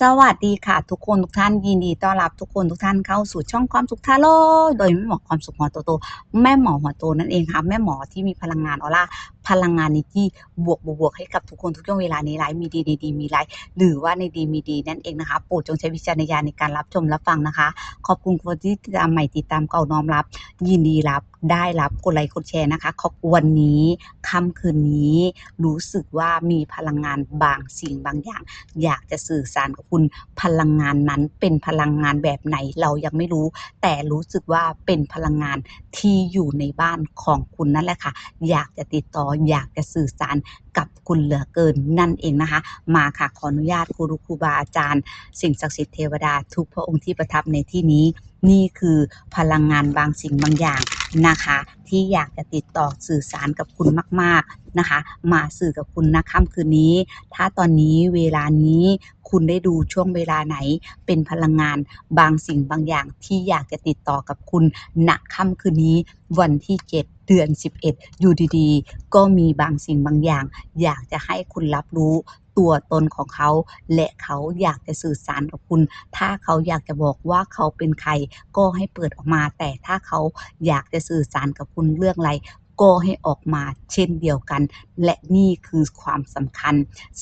สวัสดีค่ะทุกคนทุกท่านยินดีต้อนรับทุกคนทุกท่านเข้าสู่ช่องความสุขทาโร่โดยแม่หมอความสุขหัวโตโตแม่หมอหัวโตนั่นเองค่ะแม่หมอที่มีพลังงานออร่า พลังงานนี้ที่บวกบวกบวกให้กับทุกคนทุกช่วงเวลานี้ไลฟ์มีดีดีดีมีไลฟ์หรือว่าในดีมีดีนั่นเองนะคะโปรดจงใช้วิจารณญาณในการรับชมรับฟังนะคะ ขอบคุณคนที่ติดตามใหม่ติดตามเก่าน้อมรับ ยินดีรับได้รับกดไลค์กดแชร์นะคะ ขอบวันนี้ค่ำคืนนี้ รู้สึกว่ามีพลังงานบางสิ่งบางอย่าง อยากจะสื่อสารกับคุณพลังงานนั้นเป็นพลังงานแบบไหนเรายังไม่รู้ แต่รู้สึกว่าเป็นพลังงานที่อยู่ในบ้านของคุณนั่นแหละค่ะ อยากจะติดต่ออยากจะสื่อสารกับคุณเหลือเกินนั่นเองนะคะ มาค่ะขออนุญาตครูรุครูบาอาจารย์ สิ่งศักดิ์สิทธิ์เทวดาทุกพระองค์ที่ประทับในที่นี้ นี่คือพลังงานบางสิ่งบางอย่างนะคะ ที่อยากจะติดต่อสื่อสารกับคุณมาก ๆนะคะ มาสื่อกับคุณนะค่ำคืนนี้ ถ้าตอนนี้เวลานี้คุณได้ดูช่วงเวลาไหน เป็นพลังงานบางสิ่งบางอย่างที่อยากจะติดต่อกับคุณณค่ำคืนนี้วันที่ 7 เดือน 11 อยู่ดีๆ ก็มีบางสิ่งบางอย่าง อยากจะให้คุณรับรู้ตัวตนของเขา และเขาอยากจะสื่อสารกับคุณ ถ้าเขาอยากจะบอกว่าเขาเป็นใคร ก็ให้เปิดออกมา แต่ถ้าเขาอยากจะสื่อสารกับคุณเรื่องอะไรก็ให้ออกมาเช่นเดียวกัน และนี่คือความสำคัญ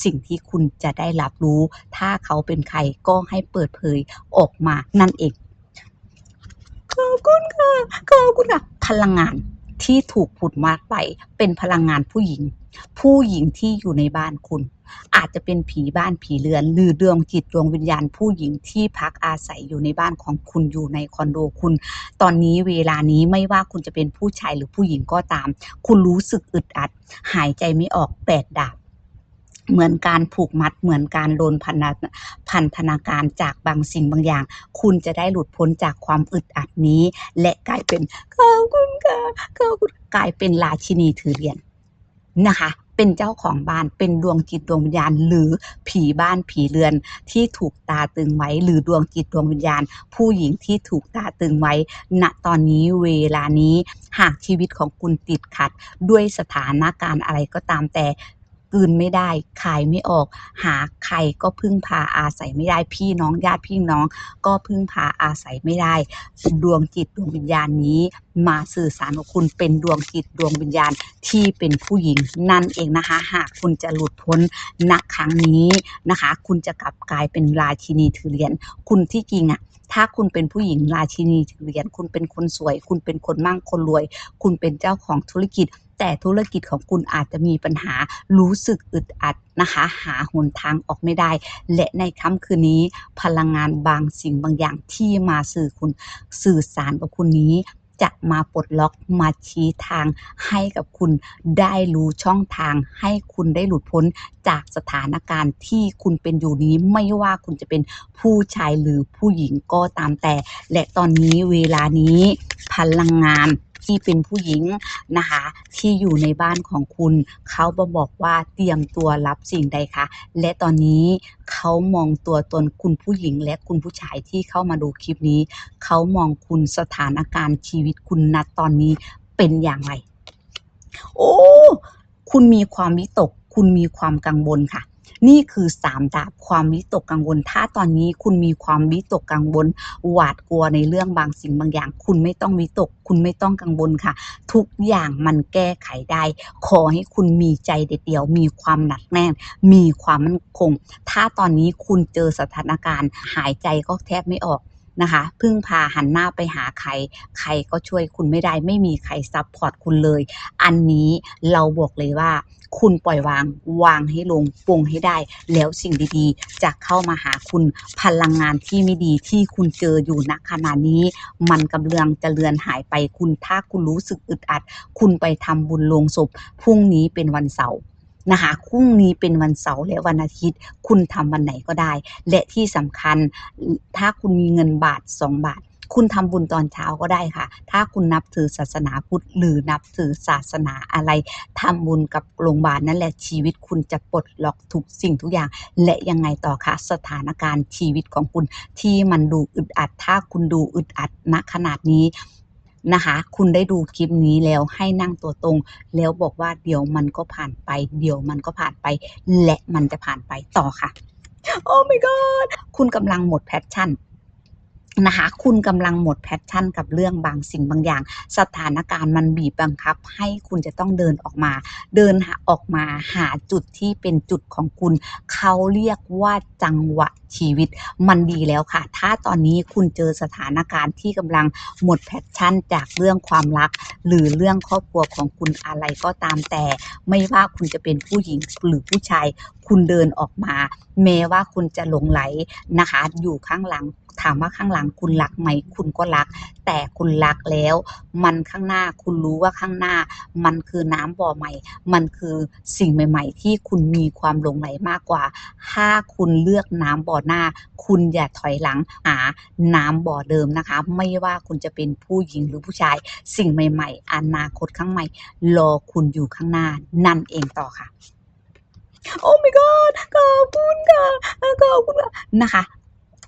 สิ่งที่คุณจะได้รับรู้ ถ้าเขาเป็นใครก็ให้เปิดเผยออกมานั่นเอง ขอบคุณค่ะ ขอบคุณค่ะ พลังงาน ที่ถูกผุดมาไปเป็นพลังงานผู้หญิง ผู้หญิงที่อยู่ในบ้านคุณ อาจจะเป็นผีบ้านผีเรือน หรือดวงจิตดวงวิญญาณ ผู้หญิงที่พักอาศัยอยู่ในบ้านของคุณอยู่ในคอนโดคุณ ตอนนี้เวลานี้ไม่ว่าคุณจะเป็นผู้ชายหรือผู้หญิงก็ตาม คุณรู้สึกอึดอัด หายใจไม่ออกแปดดาบ เหมือนการผูกมัดเหมือนการโดนพันธะพันธนาการจากบางสิ่งบางอย่าง คุณจะได้หลุดพ้นจากความอึดอัดนี้ และกลายเป็นขอบคุณค่ะขอบคุณกลายเป็นราชินีถือเหรียญนะคะ เป็นเจ้าของบ้านเป็นดวงจิตดวงวิญญาณ หรือผีบ้านผีเรือนที่ถูกตาตึงไว้ หรือดวงจิตดวงวิญญาณ ผู้หญิงที่ถูกตาตึงไว้ ณตอนนี้เวลานี้หากชีวิตของคุณติดขัด ด้วยสถานการณ์อะไรก็ตามแต่ กืนไม่ได้ขายไม่ออก หาใครก็พึ่งพาอาศัยไม่ได้พี่น้องญาติพี่น้อง ก็พึ่งพาอาศัยไม่ได้ ดวงจิตดวงวิญญาณนี้มาสื่อสารกับคุณเป็นดวงจิตดวงวิญญาณที่เป็นผู้หญิงนั่นเองนะคะ หากคุณจะหลุดพ้นณครั้งนี้นะคะ คุณจะกลับกลายเป็นราชินีถือเหรียญคุณที่จริงอะถ้าคุณเป็นผู้หญิงราชินีถือเหรียญคุณเป็นคนสวย คุณเป็นคนมั่งคนรวย คุณเป็นเจ้าของธุรกิจ แต่ธุรกิจของคุณอาจจะมีปัญหารู้สึกอึดอัดนะคะ หาหนทางออกไม่ได้ และในค่ำคืนนี้ พลังงานบางสิ่งบางอย่างที่มาสื่อคุณสื่อสารกับคุณนี้จะมาปลดล็อกมาชี้ทางให้กับคุณได้รู้ช่องทาง ให้คุณได้หลุดพ้นจากสถานการณ์ที่คุณเป็นอยู่นี้ไม่ว่าคุณจะเป็นผู้ชายหรือผู้หญิงก็ตามแต่ และตอนนี้เวลานี้พลังงาน ที่เป็นผู้หญิงนะคะที่อยู่ในบ้านของคุณ เขามาบอกว่าเตรียมตัวรับสิ่งใดคะและตอนนี้เขามองตัวตนคุณผู้หญิงและคุณผู้ชายที่เข้ามาดูคลิปนี้ เขามองคุณสถานการณ์ชีวิตคุณณตอนนี้เป็นอย่างไร โอ้ คุณมีความวิตก คุณมีความกังวลค่ะ นี่คือสามดาบความวิตกกังวล ถ้าตอนนี้คุณมีความวิตกกังวล หวาดกลัวในเรื่องบางสิ่งบางอย่าง คุณไม่ต้องวิตก คุณไม่ต้องกังวลค่ะ ทุกอย่างมันแก้ไขได้ ขอให้คุณมีใจเด็ดเดี่ยว มีความหนักแน่น มีความมั่นคง ถ้าตอนนี้คุณเจอสถานการณ์ หายใจก็แทบไม่ออกนะคะพึ่งพาหันหน้าไปหาใคร ใครก็ช่วยคุณไม่ได้ ไม่มีใครซับพอร์ตคุณเลย อันนี้เราบอกเลยว่า คุณปล่อยวาง วางให้ลงปลงให้ได้ แล้วสิ่งดีๆ จะเข้ามาหาคุณพลังงานที่ไม่ดีที่คุณเจออยู่ณขณะนี้ มันกำลังจะเลือนหายไปคุณถ้าคุณรู้สึกอึดอัด คุณไปทำบุญลงศพพรุ่งนี้เป็นวันเสาร์นะคะพรุ่งนี้เป็นวันเสาร์และวันอาทิตย์ คุณทำวันไหนก็ได้ และที่สำคัญถ้าคุณมีเงินบาท 2 บาท คุณทำบุญตอนเช้าก็ได้ค่ะ ถ้าคุณนับถือศาสนาพุทธหรือนับถือศาสนาอะไรทำบุญกับโรงพยาบาลนั่นแหละชีวิตคุณจะปลดล็อกทุกสิ่งทุกอย่าง และยังไงต่อคะสถานการณ์ชีวิตของคุณที่มันดูอึดอัด ถ้าคุณดูอึดอัดณขนาดนี้นะคะคุณได้ดูคลิปนี้แล้วให้นั่งตัวตรง แล้วบอกว่าเดี๋ยวมันก็ผ่านไป เดี๋ยวมันก็ผ่านไป และมันจะผ่านไปต่อค่ะ โอ้ my god คุณกำลังหมด passion น นะคะคุณกำลังหมด passion กับเรื่องบางสิ่งบางอย่าง สถานการณ์มันบีบบังคับ ให้คุณจะต้องเดินออกมา เดินออกมาหาจุดที่เป็นจุดของคุณ เขาเรียกว่าจังหวะชีวิตมันดีแล้วค่ะ ถ้าตอนนี้คุณเจอสถานการณ์ที่กำลังหมด passion จากเรื่องความรัก หรือเรื่องครอบครัวของคุณอะไรก็ตามแต่ ไม่ว่าคุณจะเป็นผู้หญิงหรือผู้ชาย คุณเดินออกมาแม้ว่าคุณจะหลงไหลนะคะ อยู่ข้างหลัง ถามว่าข้างหลังคุณรักไหมคุณก็รัก แต่คุณรักแล้ว มันข้างหน้าคุณรู้ว่าข้างหน้า มันคือน้ำบ่อใหม่ มันคือสิ่งใหม่ ๆ ที่คุณมีความหลงใหลมากกว่า ถ้าคุณเลือกน้ำบ่อหน้า คุณอย่าถอยหลังหาน้ำบ่อเดิมนะคะ ไม่ว่าคุณจะเป็นผู้หญิงหรือผู้ชาย สิ่งใหม่ ๆ อนาคตข้างใหม่ รอคุณอยู่ข้างหน้านั่นเองต่อค่ะโอ้ my god ขอบคุณค่ะ ขอบคุณค่ะนะคะ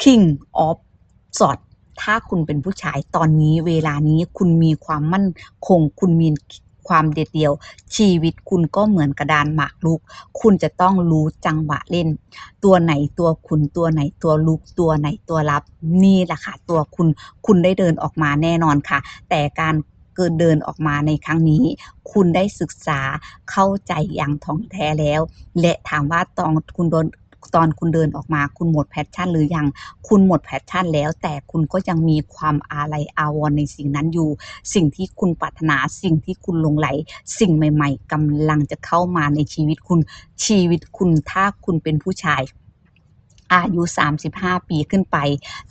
King of s w o r d ถ้าคุณเป็นผู้ชายตอนนี้เวลานี้คุณมีความมั่นคง คุณมีความเด็ดเดี่ยว ชีวิตคุณก็เหมือนกระดานหมากรุก คุณจะต้องรู้จังหวะเล่น ตัวไหนตัวขุนตัวไหนตัวลุกตัวไหนตัวรับ นี่แหละค่ะตัวคุณคุณได้เดินออกมาแน่นอนค่ะ แต่การเกินเดินออกมาในครั้งนี้ คุณได้ศึกษาเข้าใจอย่างถ่องแท้แล้ว และถามว่าตอนคุณโดน ตอนคุณเดินออกมาคุณหมดแพชชั่น หรือยังคุณหมดแพชชั่นแล้ว แต่คุณก็ยังมีความอาลัยอาวรณ์ในสิ่งนั้นอยู่ สิ่งที่คุณปรารถนาสิ่งที่คุณลงไหล สิ่งใหม่ ๆกำลังจะเข้ามาในชีวิตคุณชีวิตคุณถ้าคุณเป็นผู้ชาย อายุ 35 ปีขึ้นไป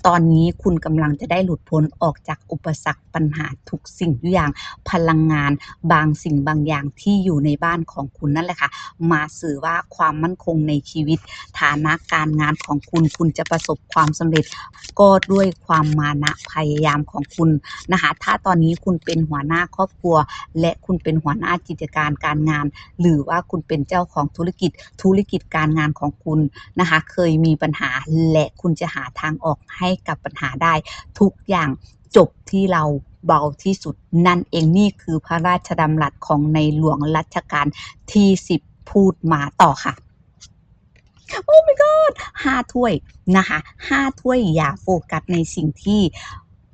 ตอนนี้คุณกำลังจะได้หลุดพ้นออกจากอุปสรรคปัญหาทุกสิ่งทุกอย่างพลังงานบางสิ่งบางอย่างที่อยู่ในบ้านของคุณนั่นแหละค่ะ มาสื่อว่าความมั่นคงในชีวิต ฐานะการงานของคุณคุณจะประสบความสำเร็จ ก็ด้วยความมานะพยายามของคุณนะคะถ้าตอนนี้คุณเป็นหัวหน้าครอบครัว และคุณเป็นหัวหน้ากิจการการงาน หรือว่าคุณเป็นเจ้าของธุรกิจธุรกิจการงานของคุณนะคะเคยมีปัญหา และคุณจะหาทางออกให้กับปัญหาได้ ทุกอย่างจบที่เราเบาที่สุดนั่นเองนี่คือพระราชดำรัสของในหลวงรัชกาลที่10พูดมาต่อค่ะโอ้ my god 5ถ้วยนะคะห้าถ้วยอย่าโฟกัสในสิ่งที่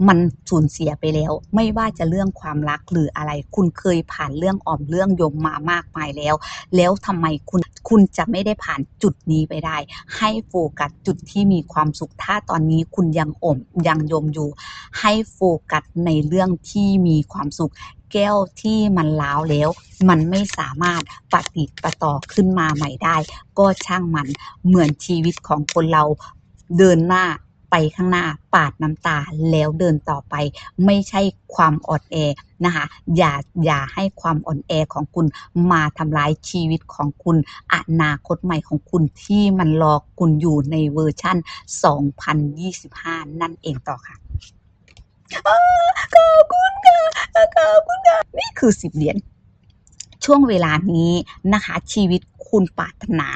มันสูญเสียไปแล้ว ไม่ว่าจะเรื่องความรักหรืออะไร คุณเคยผ่านเรื่องอ่อมเรื่องยมมามากมายแล้ว แล้วทำไมคุณคุณจะไม่ได้ผ่านจุดนี้ไปได้ ให้โฟกัสจุดที่มีความสุขถ้าตอนนี้คุณยังอ่อมยังยมอยู่ ให้โฟกัสในเรื่องที่มีความสุขแก้วที่มันร้าวแล้ว มันไม่สามารถปะติปต่อขึ้นมาใหม่ได้ ก็ช่างมันเหมือนชีวิตของคนเราเดินหน้า ไปข้างหน้าปาดน้ำตาแล้วเดินต่อไป ไม่ใช่ความอ่อนแอนะคะอย่าอย่าให้ความอ่อนแอของคุณมาทำร้ายชีวิตของคุณอนาคตใหม่ของคุณที่มันรอคุณอยู่ในเวอร์ชัน2025 นั่นเองต่อค่ะขอบคุณค่ะขอบคุณค่ะนี่คือ10เหรียญช่วงเวลานี้นะคะชีวิต คุณปรารถนา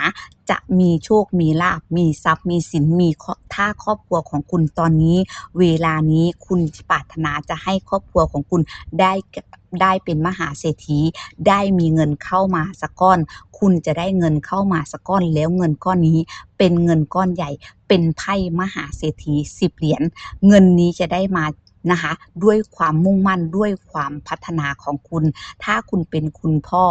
จะมีโชค มีลาภมีทรัพย์ มีสิน มีถ้าครอบครัวของคุณตอนนี้ เวลานี้คุณปรารถนาจะให้ครอบครัวของคุณได้ได้เป็นมหาเศรษฐี ได้มีเงินเข้ามาสักก้อน คุณจะได้เงินเข้ามาสักก้อนแล้วเงินก้อนนี้เป็นเงินก้อนใหญ่ เป็นไพ่มหาเศรษฐี10เหรียญเงินนี้จะได้มานะคะด้วยความมุ่งมั่นด้วยความพัฒนาของคุณ ถ้าคุณเป็นคุณพ่อ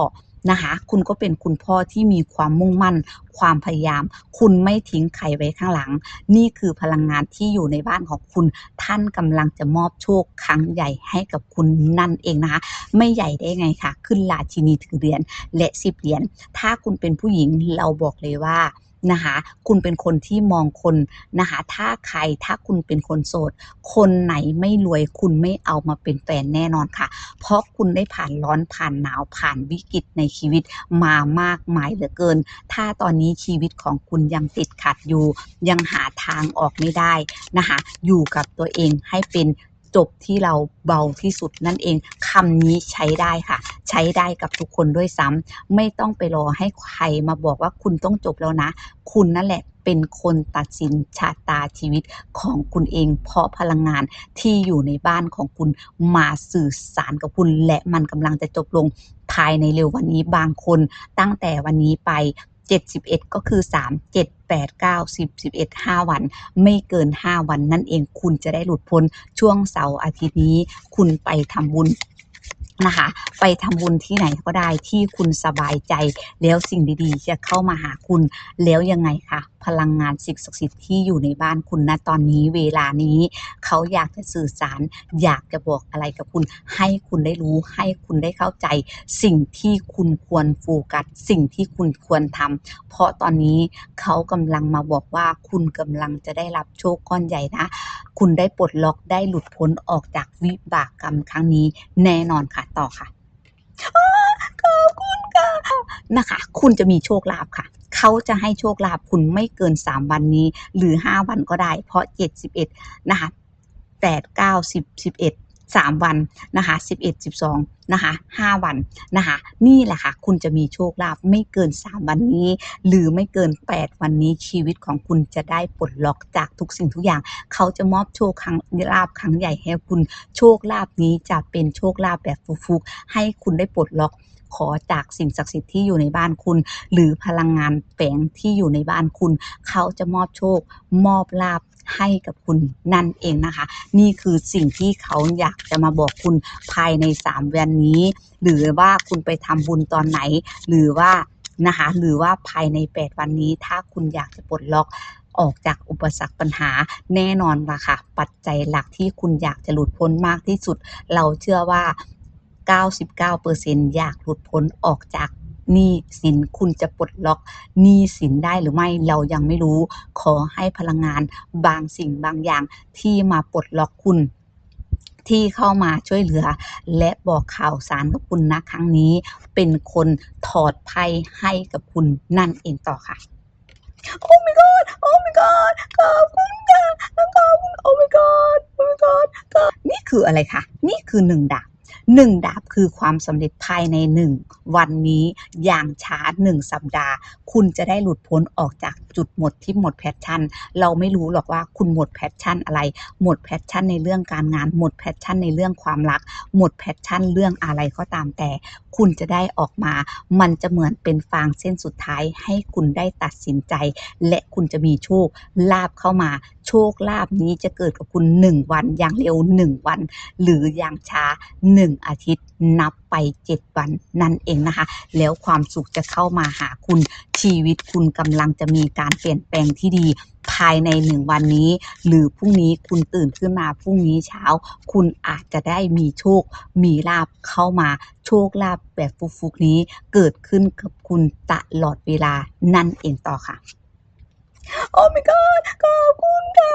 นะคะ คุณก็เป็นคุณพ่อที่มีความมุ่งมั่น ความพยายาม คุณไม่ทิ้งใครไว้ข้างหลัง นี่คือพลังงานที่อยู่ในบ้านของคุณ ท่านกำลังจะมอบโชคครั้งใหญ่ให้กับคุณนั่นเองนะคะ ไม่ใหญ่ได้ไงคะขึ้นราชินีถือเหรียญและสิบเหรียญถ้าคุณเป็นผู้หญิงเราบอกเลยว่า นะคะคุณเป็นคนที่มองคนนะคะถ้าใครถ้าคุณเป็นคนโสด คนไหนไม่รวยคุณไม่เอามาเป็นแฟนแน่นอนค่ะ เพราะคุณได้ผ่านร้อนผ่านหนาวผ่านวิกฤตในชีวิตมามากมายเหลือเกิน ถ้าตอนนี้ชีวิตของคุณยังติดขัดอยู่ ยังหาทางออกไม่ได้นะคะอยู่กับตัวเองให้เป็น จบที่เราเบาที่สุดนั่นเองคำนี้ใช้ได้ค่ะ ใช้ได้กับทุกคนด้วยซ้ำไม่ต้องไปรอให้ใครมาบอกว่าคุณต้องจบแล้วนะ คุณนั่นแหละเป็นคนตัดสินชะตาชีวิตของคุณเอง เพราะพลังงานที่อยู่ในบ้านของคุณมาสื่อสารกับคุณ และมันกำลังจะจบลงภายในเร็ววันนี้บางคนตั้งแต่วันนี้ไป 71 ก็คือ 3 7 8 9 10 11 5 วัน ไม่เกิน 5 วันนั่นเองคุณจะได้หลุดพ้นช่วงเสาร์อาทิตย์นี้ คุณไปทำบุญนะคะไปทำบุญที่ไหนก็ได้ที่คุณสบายใจ แล้วสิ่งดีๆ จะเข้ามาหาคุณแล้วยังไงคะ พลังงานสิ่งศักดิ์สิทธิ์ที่อยู่ในบ้านคุณณตอนนี้เวลานี้ เขาอยากจะสื่อสาร อยากจะบอกอะไรกับคุณ ให้คุณได้รู้ ให้คุณได้เข้าใจ สิ่งที่คุณควรโฟกัสสิ่งที่คุณควรทำเพราะตอนนี้เขากำลังมาบอกว่าคุณกำลังจะได้รับโชคก้อนใหญ่นะ คุณได้ปลดล็อกได้หลุดพ้นออกจากวิบากกรรมครั้งนี้ แน่นอนค่ะต่อค่ะอ้าขอบคุณค่ะนะคะ คุณจะมีโชคลาภค่ะ เขาจะให้โชคลาภคุณไม่เกิน 3 วันนี้ หรือ 5 วันก็ได้ เพราะ 71 นะคะ8 9 10 11 3 วันนะคะ11 12นะคะ5วันนะคะนี่แหละค่ะ คุณจะมีโชคลาภไม่เกิน 3 วันนี้ หรือไม่เกิน 8 วันนี้ชีวิตของคุณจะได้ปลดล็อกจากทุกสิ่งทุกอย่าง เขาจะมอบโชคครั้งลาภครั้งใหญ่ให้คุณโชคลาภนี้จะเป็นโชคลาภแบบฟุกๆให้คุณได้ปลดล็อก ขอจากสิ่งศักดิ์สิทธิ์ที่อยู่ในบ้านคุณ หรือพลังงานแฝงที่อยู่ในบ้านคุณ เขาจะมอบโชค มอบลาภให้กับคุณนั่นเองนะคะ นี่คือสิ่งที่เขาอยากจะมาบอกคุณภายใน3วันนี้ หรือว่าคุณไปทำบุญตอนไหน หรือว่านะคะหรือว่าภายใน 8 วันนี้ถ้าคุณอยากจะปลดล็อกออกจากอุปสรรคปัญหาแน่นอนล่ะค่ะ ปัจจัยหลักที่คุณอยากจะหลุดพ้นมากที่สุด เราเชื่อว่า 99%อยากหลุดพ้นออกจากหนี้สินคุณจะปลดล็อกหนี้สินได้หรือไม่เรายังไม่รู้ ขอให้พลังงานบางสิ่งบางอย่างที่มาปลดล็อกคุณที่เข้ามาช่วยเหลือ และบอกข่าวสารกับคุณนะครั้งนี้ เป็นคนถอดไพ่ให้กับคุณนั่นเองต่อค่ะ โอ้ my god โอ้ my god ขอบคุณค่ะขอบคุณโอ้ my god โอ้ my god นี่คืออะไรคะนี่คือหนึ่งดาบ หนึ่งดาบคือความสำเร็จภายในหนึ่งวันนี้อย่างช้าหนึ่งสัปดาห์ คุณจะได้หลุดพ้นออกจากจุดหมดที่หมดแพชชั่น เราไม่รู้หรอกว่าคุณหมดแพชชั่นอะไร หมดแพชชั่นในเรื่องการงาน หมดแพชชั่นในเรื่องความรัก หมดแพชชั่นเรื่องอะไรก็ตามแต่ คุณจะได้ออกมา มันจะเหมือนเป็นฟางเส้นสุดท้ายให้คุณได้ตัดสินใจ และคุณจะมีโชคลาบเข้ามา โชคลาบนี้จะเกิดกับคุณ 1 วันอย่างเร็ว 1 วัน หรืออย่างช้า 1 อาทิตย์นับ ไป 7 วันนั่นเองนะคะ แล้วความสุขจะเข้ามาหาคุณชีวิตคุณกำลังจะมีการเปลี่ยนแปลงที่ดีภายในหนึ่งวันนี้ หรือพรุ่งนี้คุณตื่นขึ้นมาพรุ่งนี้เช้า คุณอาจจะได้มีโชค มีลาบเข้ามาโชคลาภแบบฟุกๆนี้ เกิดขึ้นกับคุณตลอดเวลานั่นเองต่อค่ะ โอ้ my god ขอบคุณค่ะ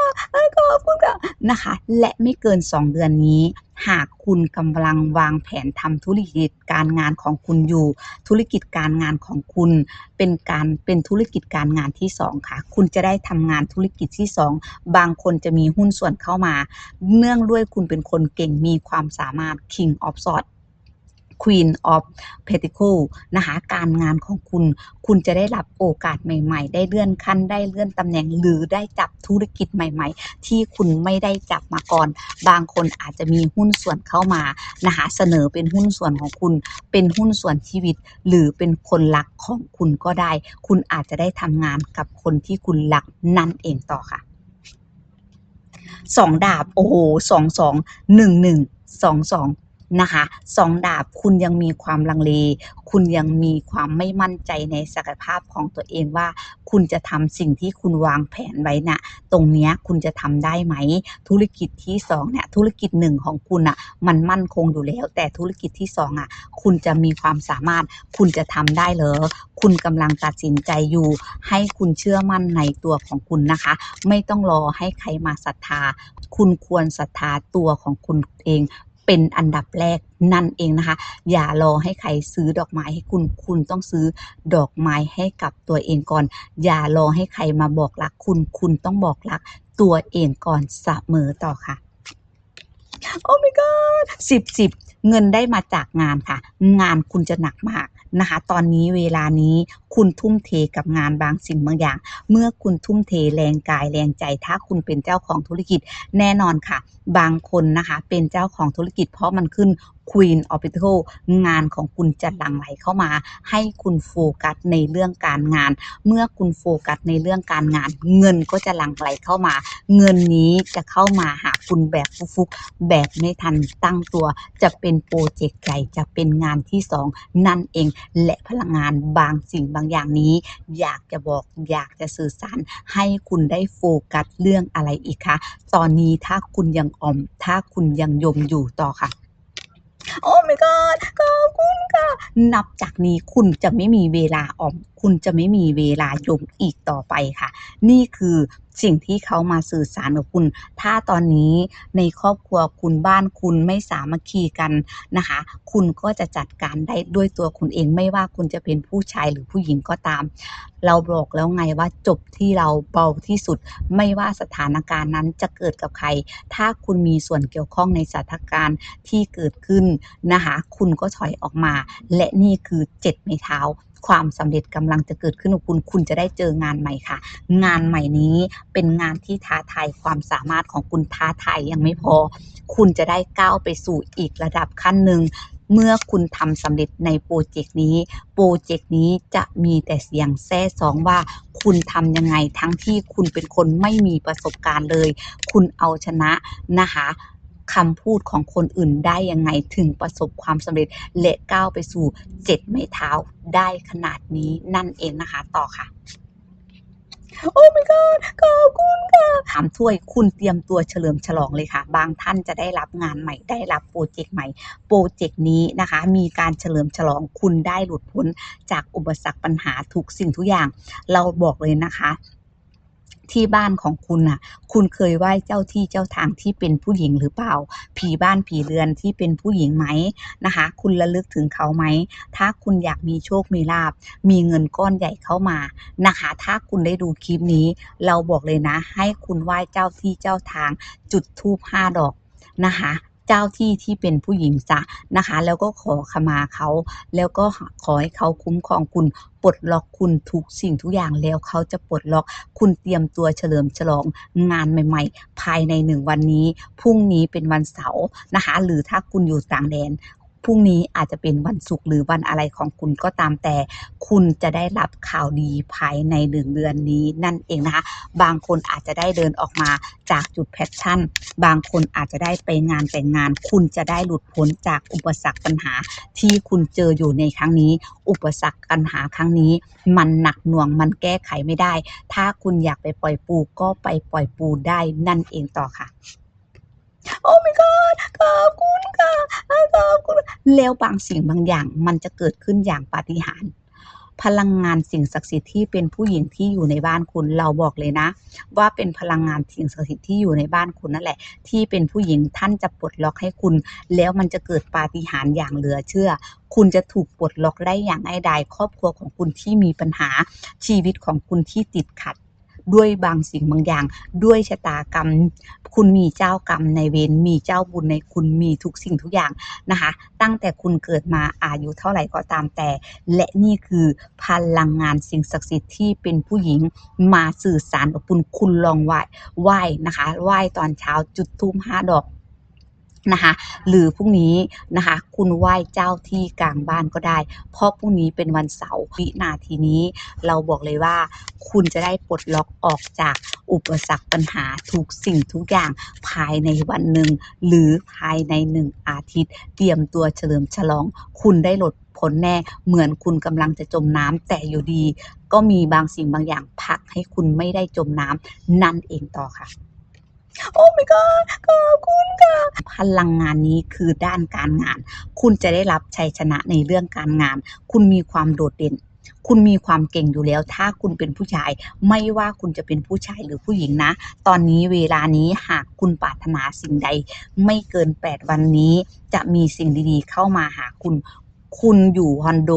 ขอบคุณค่ะนะคะ และไม่เกิน 2 เดือนนี้ หากคุณกำลังวางแผนทำธุรกิจการงานของคุณอยู่ ธุรกิจการงานของคุณ เป็นการเป็นธุรกิจการงานที่ 2 ค่ะ คุณจะได้ทำงานธุรกิจที่ 2 บางคนจะมีหุ้นส่วนเข้ามา เนื่องด้วยคุณเป็นคนเก่งมีความสามารถ King of Swords Queen of Pentacle นะคะการงานของคุณ คุณจะได้รับโอกาสใหม่ ๆ ได้เลื่อนขั้นได้เลื่อนตำแหน่ง หรือได้จับธุรกิจใหม่ ๆ ที่คุณไม่ได้จับมาก่อน บางคนอาจจะมีหุ้นส่วนเข้ามานะคะเสนอเป็นหุ้นส่วนของคุณ เป็นหุ้นส่วนชีวิต หรือเป็นคนรักของคุณก็ได้ คุณอาจจะได้ทำงานกับคนที่คุณรักนั่นเองต่อค่ะสองดาบ โอ้โหสองสองหนึ่งหนึ่งสองสอง นะคะสองดาบคุณยังมีความลังเล คุณยังมีความไม่มั่นใจในศักยภาพของตัวเองว่า คุณจะทำสิ่งที่คุณวางแผนไว้น่ะตรงเนี้ยคุณจะทำได้ไหม ธุรกิจที่สองเนี่ยธุรกิจหนึ่งของคุณอะมันมั่นคงอยู่แล้ว แต่ธุรกิจที่สองอะคุณจะมีความสามารถคุณจะทำได้เหรอคุณกำลังตัดสินใจอยู่ ให้คุณเชื่อมั่นในตัวของคุณนะคะ ไม่ต้องรอให้ใครมาศรัทธา คุณควรศรัทธาตัวของคุณเอง เป็นอันดับแรกนั่นเองนะคะ อย่ารอให้ใครซื้อดอกไม้ให้คุณ คุณต้องซื้อดอกไม้ให้กับตัวเองก่อน อย่ารอให้ใครมาบอกรักคุณ คุณต้องบอกรักตัวเองก่อนเสมอต่อค่ะ โอ้ my god สิบสิบเงินได้มาจากงานค่ะ งานคุณจะหนักมากนะคะ ตอนนี้เวลานี้คุณทุ่มเทกับงานบางสิ่งบางอย่าง เมื่อคุณทุ่มเทแรงกายแรงใจ ถ้าคุณเป็นเจ้าของธุรกิจแน่นอนค่ะ บางคนนะคะเป็นเจ้าของธุรกิจเพราะมันขึ้น Queen of Pentacles งานของคุณจะหลั่งไหลเข้ามา ให้คุณโฟกัสในเรื่องการงาน เมื่อคุณโฟกัสในเรื่องการงาน เงินก็จะหลั่งไหลเข้ามา เงินนี้จะเข้ามาหาคุณแบบฟุกๆแบบไม่ทันตั้งตัว จะเป็นโปรเจกต์ใหญ่จะเป็นงานที่สองนั่นเอง และพลังงานบางสิ่งบางอย่างนี้ อยากจะบอกอยากจะสื่อสารให้คุณได้โฟกัสเรื่องอะไรอีกคะตอนนี้ถ้าคุณยังอ่อม ถ้าคุณยังยมอยู่ต่อค่ะโอ้ my god ขอบคุณค่ะ นับจากนี้คุณจะไม่มีเวลาอ่อมคุณจะไม่มีเวลาหยมอีกต่อไปค่ะ นี่คือสิ่งที่เขามาสื่อสารกับคุณ ถ้าตอนนี้ในครอบครัวคุณบ้านคุณไม่สามัคคีกันนะคะ คุณก็จะจัดการได้ด้วยตัวคุณเองไม่ว่าคุณจะเป็นผู้ชายหรือผู้หญิงก็ตาม เราบอกแล้วไงว่าจบที่เราเบาที่สุด ไม่ว่าสถานการณ์นั้นจะเกิดกับใคร ถ้าคุณมีส่วนเกี่ยวข้องในสถานการณ์ที่เกิดขึ้นนะคะ คุณก็ถอยออกมา และนี่คือเจ็ดไม้เท้า ความสำเร็จกำลังจะเกิดขึ้นกับคุณ คุณจะได้เจองานใหม่ค่ะ งานใหม่นี้เป็นงานที่ท้าทายความสามารถของคุณท้าทายยังไม่พอ คุณจะได้ก้าวไปสู่อีกระดับขั้นหนึ่งเมื่อคุณทำสำเร็จในโปรเจกต์นี้ โปรเจกต์นี้จะมีแต่เสียงแซ่สองว่าคุณทำยังไงทั้งที่คุณเป็นคนไม่มีประสบการณ์เลย คุณเอาชนะนะคะ คำพูดของคนอื่นได้ยังไงถึงประสบความสำเร็จและก้าวไปสู่เจ็ดไม้เท้าได้ขนาดนี้นั่นเองนะคะ ต่อค่ะโอ้ my god ขอบคุณค่ะถามถ้วยคุณเตรียมตัวเฉลิมฉลองเลยค่ะ บางท่านจะได้รับงานใหม่ได้รับโปรเจกต์ใหม่ โปรเจกต์นี้นะคะ มีการเฉลิมฉลองคุณได้หลุดพ้นจากอุปสรรคปัญหาทุกสิ่งทุกอย่าง เราบอกเลยนะคะ ที่บ้านของคุณน่ะ คุณเคยไหว้เจ้าที่เจ้าทางที่เป็นผู้หญิงหรือเปล่า ผีบ้านผีเรือนที่เป็นผู้หญิงไหมนะคะ คุณระลึกถึงเขาไหม ถ้าคุณอยากมีโชคมีลาบ มีเงินก้อนใหญ่เข้ามานะคะ ถ้าคุณได้ดูคลิปนี้ เราบอกเลยนะ ให้คุณไหว้เจ้าที่เจ้าทาง จุดธูปห้าดอกนะคะ เจ้าที่ที่เป็นผู้หญิงซะนะคะ แล้วก็ขอขมาเขา แล้วก็ขอให้เขาคุ้มครองคุณปลดล็อกคุณทุกสิ่งทุกอย่างแล้วเขาจะปลดล็อกคุณเตรียมตัวเฉลิมฉลองงานใหม่ ๆ ภายในหนึ่งวันนี้พรุ่งนี้เป็นวันเสาร์นะคะ หรือถ้าคุณอยู่ต่างแดน พรุ่งนี้อาจจะเป็นวันศุกร์หรือวันอะไรของคุณก็ตามแต่ คุณจะได้รับข่าวดีภายในหนึ่งเดือนนี้นั่นเองนะคะ บางคนอาจจะได้เดินออกมาจากจุดแพชชั่น บางคนอาจจะได้ไปงานแต่งงาน คุณจะได้หลุดพ้นจากอุปสรรคปัญหา ที่คุณเจออยู่ในครั้งนี้ อุปสรรคปัญหาครั้งนี้ มันหนักหน่วงมันแก้ไขไม่ได้ ถ้าคุณอยากไปปล่อยปูก็ไปปล่อยปูได้นั่นเองต่อค่ะ อ้ my god ขอบคุณค่ะขอบคุณแล้วบางสิ่งบางอย่างมันจะเกิดขึ้นอย่างปาฏิหาริย์พลังงานสิ่งศักดิ์สิทธิ์ที่เป็นผู้หญิงที่อยู่ในบ้านคุณเราบอกเลยนะ ว่าเป็นพลังงานสิ่งศักดิ์สิทธิ์ที่อยู่ในบ้านคุณนั่นแหละ ที่เป็นผู้หญิงท่านจะปลดล็อกให้คุณ แล้วมันจะเกิดปาฏิหาริย์อย่างเหลือเชื่อ คุณจะถูกปลดล็อกได้อย่างง่ายดายครอบครัวของคุณที่มีปัญหาชีวิตของคุณที่ติดขัด ด้วยบางสิ่งบางอย่าง ด้วยชะตากรรม คุณมีเจ้ากรรมในเวรมีเจ้าบุญในคุณมีทุกสิ่งทุกอย่างนะคะ ตั้งแต่คุณเกิดมาอายุเท่าไหร่ก็ตามแต่ และนี่คือพลังงานสิ่งศักดิ์สิทธิ์ที่เป็นผู้หญิงมาสื่อสารกับคุณคุณลองไหว้ไหว้นะคะไหว้ตอนเช้าจุดทูมห้าดอก นะคะ หรือพรุ่งนี้นะคะ คุณไหว้เจ้าที่กลางบ้านก็ได้ เพราะพรุ่งนี้เป็นวันเสาร์วินาทีนี้ เราบอกเลยว่า คุณจะได้ปลดล็อกออกจากอุปสรรคปัญหาทุกสิ่งทุกอย่างภายในวันหนึ่ง หรือภายในหนึ่งอาทิตย์ เตรียมตัวเฉลิมฉลอง คุณได้หลดพ้นแน่เหมือนคุณกำลังจะจมน้ำแต่อยู่ดี ก็มีบางสิ่งบางอย่างผลักให้คุณไม่ได้จมน้ำนั่นเองต่อค่ะ โอ้ my god ขอบคุณค่ะ พลังงานนี้คือด้านการงาน คุณจะได้รับชัยชนะในเรื่องการงาน คุณมีความโดดเด่น คุณมีความเก่งอยู่แล้ว ถ้าคุณเป็นผู้ชาย ไม่ว่าคุณจะเป็นผู้ชายหรือผู้หญิงนะ ตอนนี้เวลานี้หากคุณปรารถนาสิ่งใด ไม่เกิน 8 วันนี้จะมีสิ่งดีๆ เข้ามาหาคุณ คุณอยู่คอนโด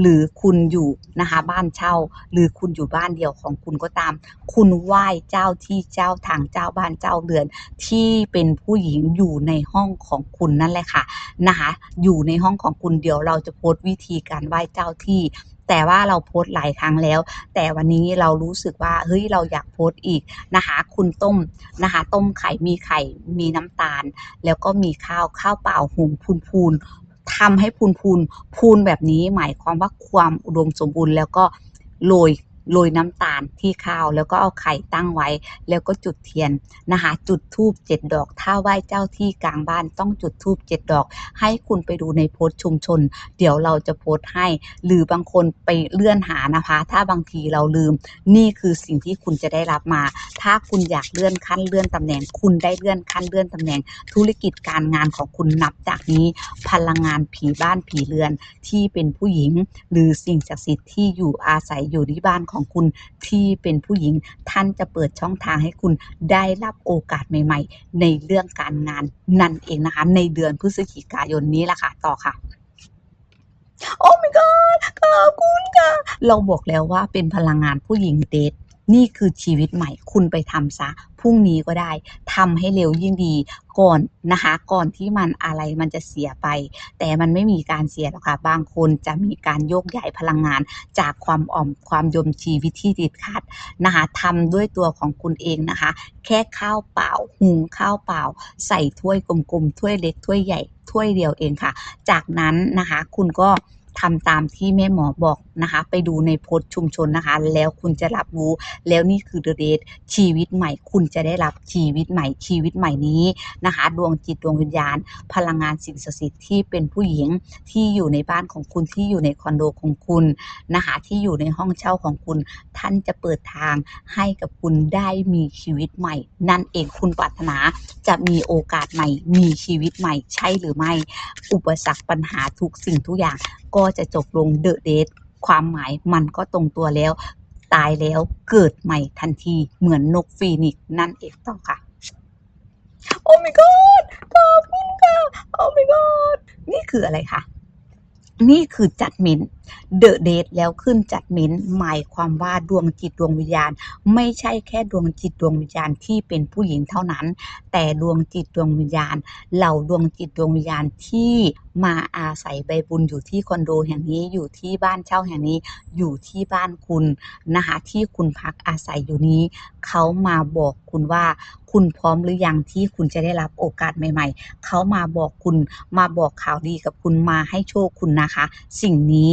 หรือคุณอยู่นะคะบ้านเช่า หรือคุณอยู่บ้านเดียวของคุณก็ตาม คุณไหว้เจ้าที่เจ้าทางเจ้าบ้านเจ้าเรือน ที่เป็นผู้หญิงอยู่ในห้องของคุณนั่นแหละค่ะนะคะอยู่ในห้องของคุณเดี๋ยวเราจะโพสต์วิธีการไหว้เจ้าที่แต่ว่าเราโพสต์หลายครั้งแล้ว แต่วันนี้เรารู้สึกว่าเฮ้ยเราอยากโพสต์อีกนะคะคุณต้มนะคะต้มไข่มีไข่มีน้ำตาล แล้วก็มีข้าวข้าวเปล่าหุงพูนๆ ทำให้พูนพูนพูนแบบนี้หมายความว่าความอุดมสมบูรณ์แล้วก็โรย โรยน้ำตาลที่ข้าว แล้วก็เอาไข่ตั้งไว้ แล้วก็จุดเทียนนะคะ จุดธูปเจ็ดดอก ถ้าไหว้เจ้าที่กลางบ้านต้องจุดธูปเจ็ดดอก ให้คุณไปดูในโพสต์ชุมชน เดี๋ยวเราจะโพสต์ให้ หรือบางคนไปเลื่อนหานะคะ ถ้าบางทีเราลืม นี่คือสิ่งที่คุณจะได้รับมา ถ้าคุณอยากเลื่อนขั้นเลื่อนตำแหน่ง คุณได้เลื่อนขั้นเลื่อนตำแหน่ง ธุรกิจการงานของคุณนับจากนี้ พลังงานผีบ้านผีเรือนที่เป็นผู้หญิง หรือสิ่งศักดิ์สิทธิ์ที่อยู่อาศัยอยู่ที่บ้านของคุณที่เป็นผู้หญิง ท่านจะเปิดช่องทางให้คุณได้รับโอกาสใหม่ ๆ ในเรื่องการงานนั่นเองนะคะ ในเดือนพฤศจิกายนนี้ละค่ะต่อค่ะโอ้ my god ขอบคุณค่ะ เราบอกแล้วว่าเป็นพลังงานผู้หญิงเดท นี่คือชีวิตใหม่ คุณไปทำซะพรุ่งนี้ก็ได้ทำให้เร็วยิ่งดีก่อนนะคะก่อนที่มันอะไรมันจะเสียไป แต่มันไม่มีการเสียหรอกค่ะ บางคนจะมีการโยกย้ายพลังงาน จากความอ่อมความยมชีวิตที่ติดขัดนะคะทำด้วยตัวของคุณเองนะคะ แค่ข้าวเปล่าหุงข้าวเปล่า ใส่ถ้วยกลมๆถ้วยเล็กถ้วยใหญ่ถ้วยเดียวเองค่ะ จากนั้นนะคะคุณก็ ทำตามที่แม่หมอบอกนะคะ ไปดูในโพสต์ชุมชนนะคะ แล้วคุณจะรับรู้ แล้วนี่คือ The Date ชีวิตใหม่ คุณจะได้รับชีวิตใหม่ ชีวิตใหม่นี้นะคะ ดวงจิตดวงวิญญาณ พลังงานสิ่งศักดิ์สิทธิ์ที่เป็นผู้หญิงที่อยู่ในบ้านของคุณที่อยู่ในคอนโดของคุณนะคะที่อยู่ในห้องเช่าของคุณ ท่านจะเปิดทางให้กับคุณได้มีชีวิตใหม่ นั่นเองคุณปรารถนาจะมีโอกาสใหม่ มีชีวิตใหม่ใช่หรือไม่ อุปสรรคปัญหาทุกสิ่งทุกอย่าง ก็จะจบลงเดอะเดทความหมายมันก็ตรงตัวแล้ว ตายแล้วเกิดใหม่ทันทีเหมือนนกฟีนิกซ์นั่นเองต้องค่ะ โอ้ my god ขอบคุณค่ะ โอ้ my god นี่คืออะไรคะนี่คือจัดเมนเดอะเดทแล้วขึ้นจัดเมนหมายความว่าดวงจิตดวงวิญญาณ ไม่ใช่แค่ดวงจิตดวงวิญญาณที่เป็นผู้หญิงเท่านั้น แต่ดวงจิตดวงวิญญาณ เหล่าดวงจิตดวงวิญญาณที่มาอาศัยใบบุญอยู่ที่คอนโดแห่งนี้อยู่ที่บ้านเช่าแห่งนี้อยู่ที่บ้านคุณนะคะที่คุณพักอาศัยอยู่นี้ เขามาบอกคุณว่าคุณพร้อมหรือยังที่คุณจะได้รับโอกาสใหม่ ๆ เขามาบอกคุณมาบอกข่าวดีกับคุณมาให้โชคคุณนะคะ สิ่งนี้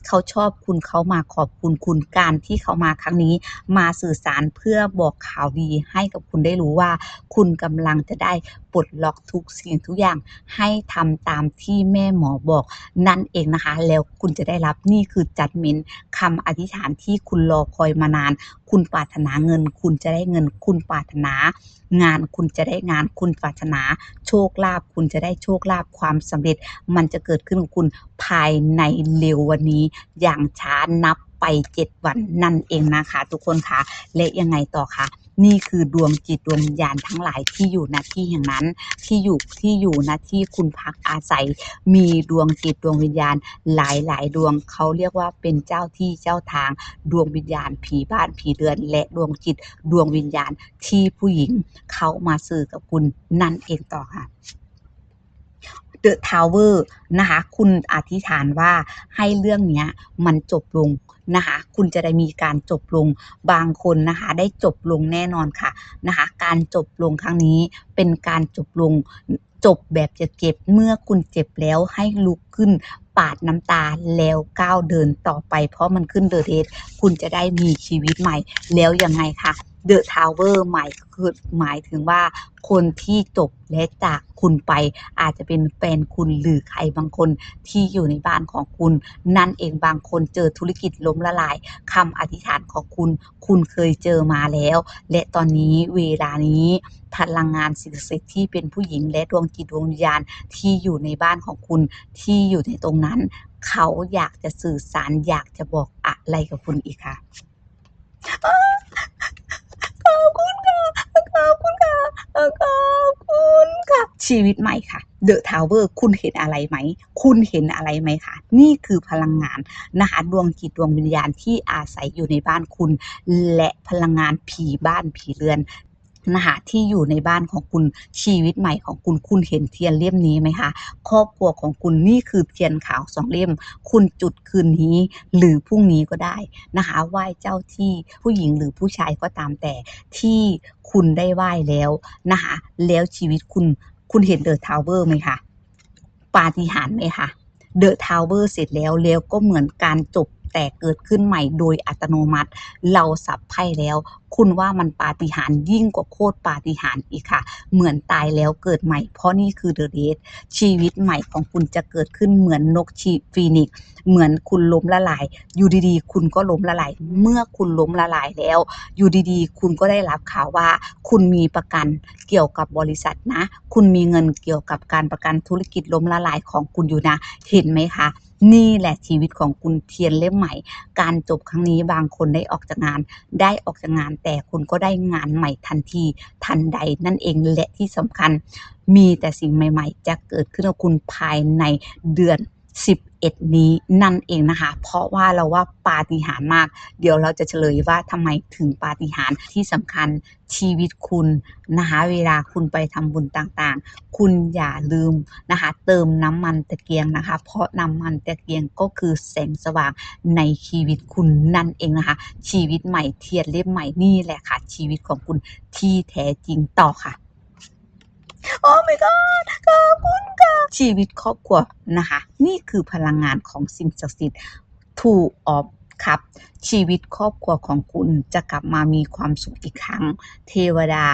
เขาชอบคุณเขามาขอบคุณคุณการที่เขามาครั้งนี้ มาสื่อสารเพื่อบอกข่าวดีให้กับคุณได้รู้ว่า คุณกำลังจะได้ปลดล็อกทุกสิ่งทุกอย่างให้ทำตามที่แม่หมอบอกนั่นเองนะคะ แล้วคุณจะได้รับนี่คือจัดเมนคำอธิษฐานที่คุณรอคอยมานาน คุณปรารถนาเงิน คุณจะได้เงิน คุณปรารถนา งานคุณจะได้งาน คุณปรารถนา โชคลาภคุณจะได้โชคลาภความสำเร็จ มันจะเกิดขึ้นกับคุณภายในเร็ววันนี้อย่างช้านับไป 7 วันนั่นเองนะคะ ทุกคนคะและยังไงต่อคะนี่คือดวงจิตดวงวิญญาณทั้งหลายที่อยู่ณที่แห่งนั้น ที่อยู่ที่อยู่ณที่คุณพักอาศัย มีดวงจิตดวงวิญญาณหลายหลายดวงเขาเรียกว่าเป็นเจ้าที่เจ้าทาง ดวงวิญญาณผีบ้านผีเรือน และดวงจิตดวงวิญญาณที่ผู้หญิงเขามาสื่อกับคุณนั่นเองต่อค่ะ เดอะทาวเวอร์นะคะ คุณอธิษฐานว่าให้เรื่องนี้มันจบลงนะคะ คุณจะได้มีการจบลงบางคนนะคะ ได้จบลงแน่นอนค่ะนะคะ การจบลงครั้งนี้เป็นการจบลงจบแบบจะเก็บเมื่อคุณเจ็บแล้วให้ลุกขึ้นปาดน้ำตาแล้วก้าวเดินต่อไป เพราะมันขึ้นเดอะเดทคุณจะได้มีชีวิตใหม่แล้วยังไงคะ เดอะทาวเวอร์หมายคือหมายถึงว่าคนที่จบและจากคุณไป อาจจะเป็นแฟนคุณหรือใครบางคนที่อยู่ในบ้านของคุณ นั่นเองบางคนเจอธุรกิจล้มละลายคำอธิษฐานของคุณ คุณเคยเจอมาแล้ว และตอนนี้เวลานี้พลังงานสิ่งศักดิ์สิทธิ์ที่เป็นผู้หญิงและดวงจิตดวงวิญญาณที่อยู่ในบ้านของคุณที่อยู่ในตรงนั้น เขาอยากจะสื่อสารอยากจะบอกอะไรกับคุณอีกค่ะ ขอบคุณค่ะ ขอบคุณค่ะ ขอบคุณค่ะ ชีวิตใหม่ค่ะ The Tower คุณเห็นอะไรไหม คุณเห็นอะไรไหมคะ นี่คือพลังงานนะคะดวงจิตดวงวิญญาณที่อาศัยอยู่ในบ้านคุณ และพลังงานผีบ้านผีเรือน นะคะที่อยู่ในบ้านของคุณชีวิตใหม่ของคุณคุณเห็นเทียนเล่มนี้ไหมคะครอบครัวของคุณนี่คือเทียนขาวสองเล่ม คุณจุดคืนนี้หรือพรุ่งนี้ก็ได้นะคะไหว้เจ้าที่ผู้หญิงหรือผู้ชายก็ตามแต่ที่คุณได้ไหว้แล้วนะคะแล้วชีวิตคุณคุณเห็นเดอะทาวเวอร์ไหมคะปาฏิหาริย์ไหมคะเดอะทาวเวอร์เสร็จแล้วแล้วก็เหมือนการจบ แต่เกิดขึ้นใหม่โดยอัตโนมัติ เราสับไพ่แล้ว คุณว่ามันปาฏิหาริย์ยิ่งกว่าโคตรปาฏิหาริย์อีกค่ะ เหมือนตายแล้วเกิดใหม่ เพราะนี่คือเดอะเดทชีวิตใหม่ของคุณจะเกิดขึ้นเหมือนนกชีฟีนิกซ์เหมือนคุณล้มละลาย อยู่ดีๆ คุณก็ล้มละลาย เมื่อคุณล้มละลายแล้ว อยู่ดีๆ คุณก็ได้รับข่าวว่า คุณมีประกันเกี่ยวกับบริษัทนะ คุณมีเงินเกี่ยวกับการประกันธุรกิจล้มละลายของคุณอยู่นะ เห็นไหมคะ นี่แหละชีวิตของคุณเทียนเล่มใหม่ การจบครั้งนี้บางคนได้ออกจากงาน ได้ออกจากงาน แต่คุณก็ได้งานใหม่ทันที ทันใดนั่นเองและที่สำคัญ มีแต่สิ่งใหม่ ๆ จะเกิดขึ้นกับคุณภายในเดือน 11 นี้นั่นเองนะคะ เพราะว่าเราว่าปาฏิหาริย์มาก เดี๋ยวเราจะเฉลยว่าทำไมถึงปาฏิหาริย์ที่สำคัญชีวิตคุณนะคะเวลาคุณไปทำบุญต่างๆ คุณอย่าลืมนะคะเติมน้ำมันตะเกียงนะคะ เพราะน้ำมันตะเกียงก็คือแสงสว่างในชีวิตคุณนั่นเองนะคะ ชีวิตใหม่เทียนเล่มใหม่นี่แหละค่ะ ชีวิตของคุณที่แท้จริงต่อค่ะ โอ้ my god ขอบคุณค่ะชีวิตครอบครัวนะคะ นี่คือพลังงานของสิ่งศักดิ์สิทธิ์ Two of ครับ ชีวิตครอบครัวของคุณจะกลับมามีความสุขอีกครั้ง เทวดา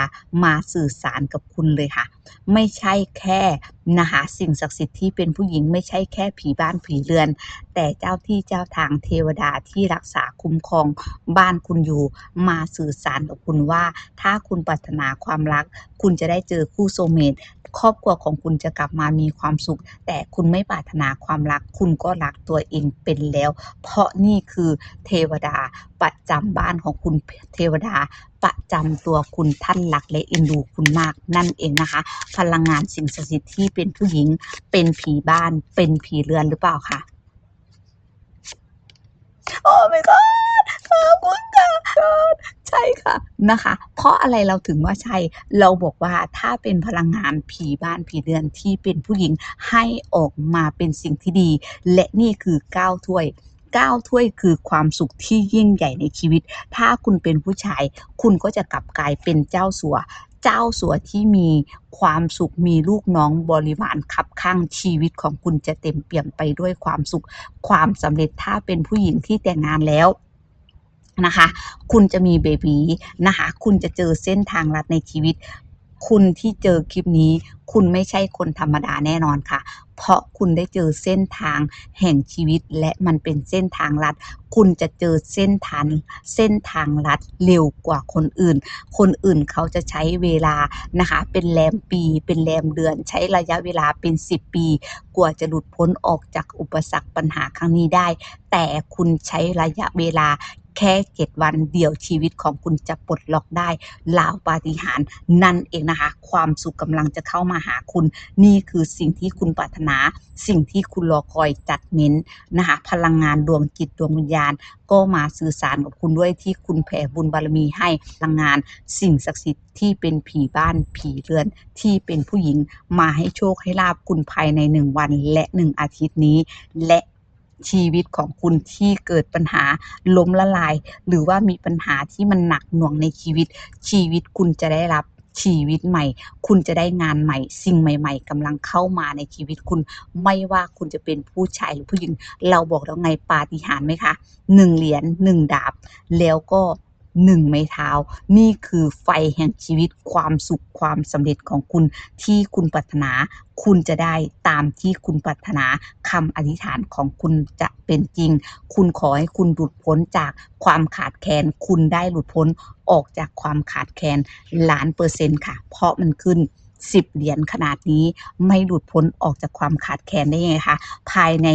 มาสื่อสารกับคุณเลยค่ะ ไม่ใช่แค่นะคะสิ่งศักดิ์สิทธิ์ที่เป็นผู้หญิงไม่ใช่แค่ผีบ้านผีเรือน แต่เจ้าที่เจ้าทางเทวดาที่รักษาคุ้มครองบ้านคุณอยู่ มาสื่อสารกับคุณว่า ถ้าคุณปรารถนาความรัก คุณจะได้เจอคู่โซเมต ครอบครัวของคุณจะกลับมามีความสุข แต่คุณไม่ปรารถนาความรัก คุณก็รักตัวเองเป็นแล้ว เพราะนี่คือเทวดาประจำบ้านของคุณเทวดาประจำตัวคุณท่านรักและเอ็นดูคุณมากนั่นเองนะคะ พลังงานสิ่งศักดิ์สิทธิ์ที่เป็นผู้หญิงเป็นผีบ้านเป็นผีเรือนหรือเปล่าคะ โอ้ my god ขอบคุณค่ะใช่ค่ะนะคะ เพราะอะไรเราถึงว่าใช่ เราบอกว่าถ้าเป็นพลังงานผีบ้านผีเรือนที่เป็นผู้หญิงให้ออกมาเป็นสิ่งที่ดี และนี่คือก้าวถ้วยก้าวถ้วยคือความสุขที่ยิ่งใหญ่ในชีวิต ถ้าคุณเป็นผู้ชาย คุณก็จะกลับกลายเป็นเจ้าสัว เจ้าสัวที่มีความสุขมีลูกน้องบริวารขับข้างชีวิตของคุณจะเต็มเปี่ยมไปด้วยความสุข ความสำเร็จถ้าเป็นผู้หญิงที่แต่งงานแล้วนะคะ คุณจะมีเบบีนะคะ คุณจะเจอเส้นทางลัดในชีวิต คุณที่เจอคลิปนี้ คุณไม่ใช่คนธรรมดาแน่นอนค่ะ เพราะคุณได้เจอเส้นทางแห่งชีวิตและมันเป็นเส้นทางลัด คุณจะเจอเส้นทางเส้นทางลัดเร็วกว่าคนอื่น คนอื่นเขาจะใช้เวลานะคะ เป็นแรมปี เป็นแรมเดือน ใช้ระยะเวลาเป็น 10 ปี กว่าจะหลุดพ้นออกจากอุปสรรคปัญหาครั้งนี้ได้ แต่คุณใช้ระยะเวลา แค่เจ็ดวันเดียวชีวิตของคุณจะปลดล็อกได้ลาวปาฏิหาริย์นั่นเองนะคะ ความสุขกำลังจะเข้ามาหาคุณ นี่คือสิ่งที่คุณปรารถนา สิ่งที่คุณรอคอยจัดเน้นนะคะพลังงานดวงจิตดวงวิญญาณ ก็มาสื่อสารกับคุณด้วยที่คุณแผ่บุญบารมีให้พลังงาน สิ่งศักดิ์สิทธิ์ที่เป็นผีบ้านผีเรือนที่เป็นผู้หญิงมาให้โชคให้ลาบคุณภายในหนึ่งวันและหนึ่งอาทิตย์นี้ และ ชีวิตของคุณที่เกิดปัญหาล้มละลาย หรือว่ามีปัญหาที่มันหนักหน่วงในชีวิต ชีวิตคุณจะได้รับชีวิตใหม่ คุณจะได้งานใหม่ สิ่งใหม่ ๆกำลังเข้ามาในชีวิตคุณ ไม่ว่าคุณจะเป็นผู้ชายหรือผู้หญิง เราบอกแล้วไงปาฏิหาริย์ไหมคะหนึ่งเหรียญหนึ่งดาบ แล้วก็ หนึ่งไม้เท้า นี่คือไฟแห่งชีวิตความสุขความสำเร็จของคุณที่คุณปรารถนา คุณจะได้ตามที่คุณปรารถนาคำอธิษฐานของคุณจะเป็นจริง คุณขอให้คุณหลุดพ้นจากความขาดแคลนคุณได้หลุดพ้นออกจากความขาดแคลนล้านเปอร์เซ็นต์ค่ะ เพราะมันขึ้น10เหรียญขนาดนี้ไม่หลุดพ้นออกจากความขาดแคลนได้ยังไงคะภายใน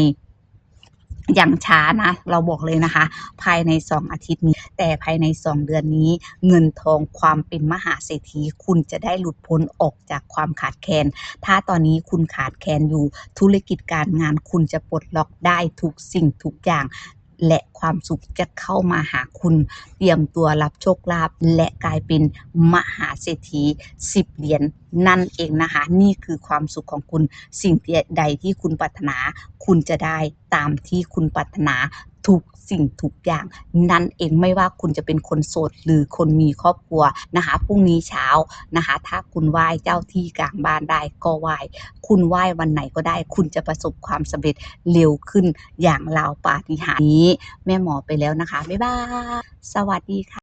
อย่างช้านะ เราบอกเลยนะคะ ภายใน 2 อาทิตย์นี้ แต่ภายใน 2 เดือนนี้ เงินทองความเป็นมหาเศรษฐีคุณจะได้หลุดพ้นออกจากความขาดแคลน ถ้าตอนนี้คุณขาดแคลนอยู่ธุรกิจการงานคุณจะปลดล็อกได้ทุกสิ่งทุกอย่าง และความสุขจะเข้ามาหาคุณ เตรียมตัวรับโชคลาภและกลายเป็นมหาเศรษฐี10เหรียญนั่นเองนะคะ นี่คือความสุขของคุณสิ่งใดที่คุณปรารถนา คุณจะได้ตามที่คุณปรารถนา ทุกสิ่งทุกอย่างนั่นเองไม่ว่าคุณจะเป็นคนโสดหรือคนมีครอบครัวนะคะพรุ่งนี้เช้านะคะ ถ้าคุณไหว้เจ้าที่กลางบ้านได้ก็ไหว้คุณไหว้วันไหนก็ได้ คุณจะประสบความสำเร็จเร็วขึ้นอย่างราวปาฏิหาริย์นี้ แม่หมอไปแล้วนะคะบ๊ายบายสวัสดีค่ะ